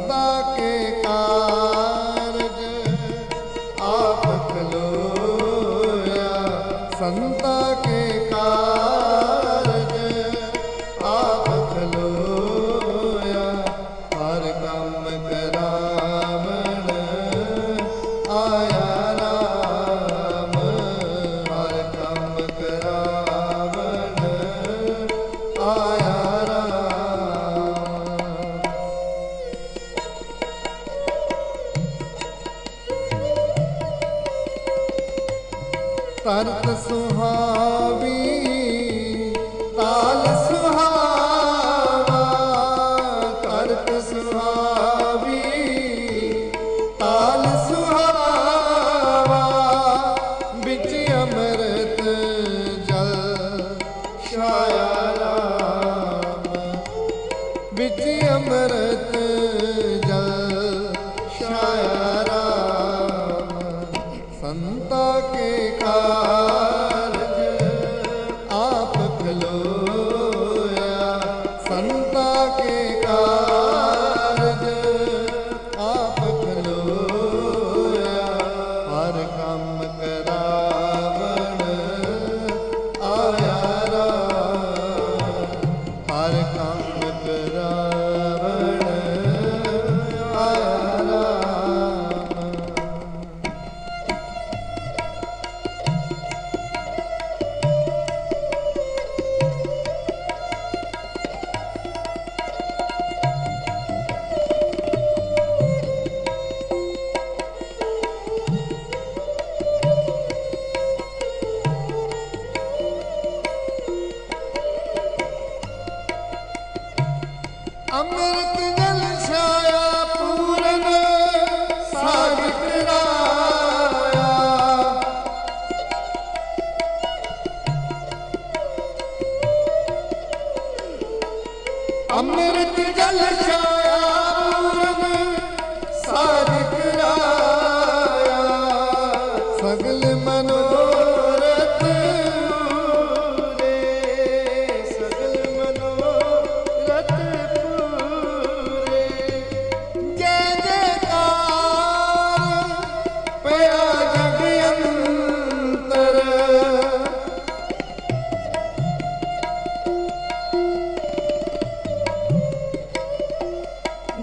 ਸੰਤਾ ਕੇ ਕਾਰਜ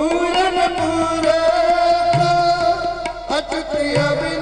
ਪੂਰਨ ਪੂਰਤ ਅਚੁੱਤ ਅਭਿਨ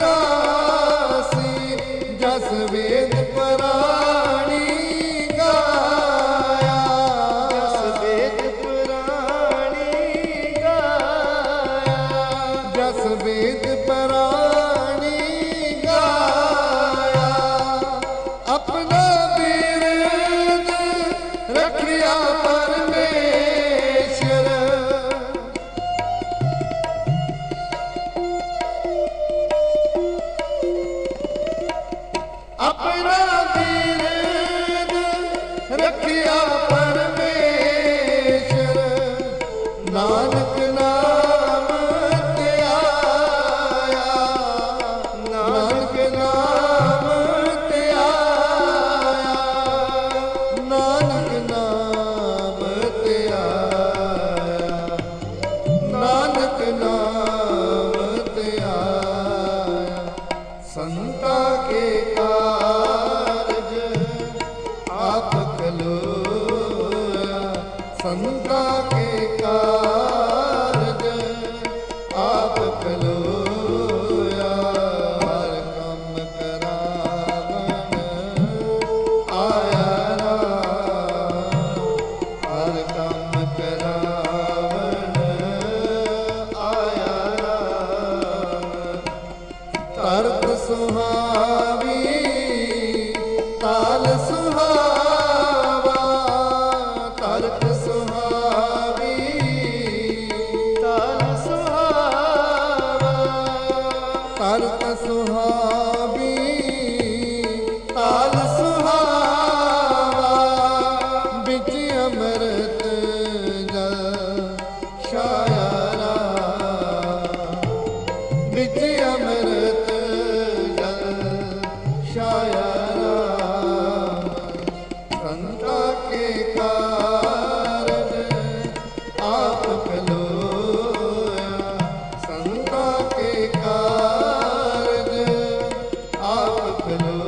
ਨਾਮ ਕਰੋ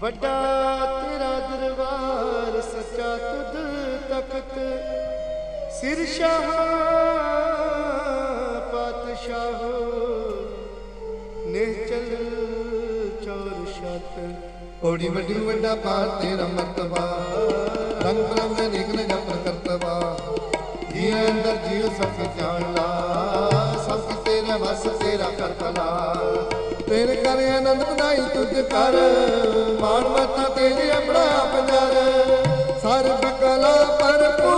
ਵੱਡਾ ਤੇਰਾ ਦਰਬਾਰ ਸੱਚਾ ਤੁਧ ਤਖਤ ਸਿਰ ਸ਼ਾਹ ਪਾਤਸ਼ਾਹ ਨਿਹਚਲ ਚੌਰ ਛਤ। ਓੜੀ ਵੱਡੀ ਵੱਡਾ ਪਾਠ ਤੇਰਾ ਮਤਵਾ ਰੰਗ ਰੰਗ ਨਿਕਲ ਜਪ ਕਰਤਵਾ ਜੀ ਅੰਦਰ ਜੀਉ ਸਭ ਜਾਣ ਲਾ ਸਭ ਤੇਰਾ ਵਸ ਤੇਰਾ ਕਰਤਲਾ ਤੇਰ ਕਰ ਆਨੰਦ ਵਧਾਈ ਤੁਝ ਕਰ। ਮਾਨ ਤੇਰੇ ਆਪਣਾ ਪੰਜਾਬ ਸਰਬ ਕਲਾ ਪਰਪੂਰ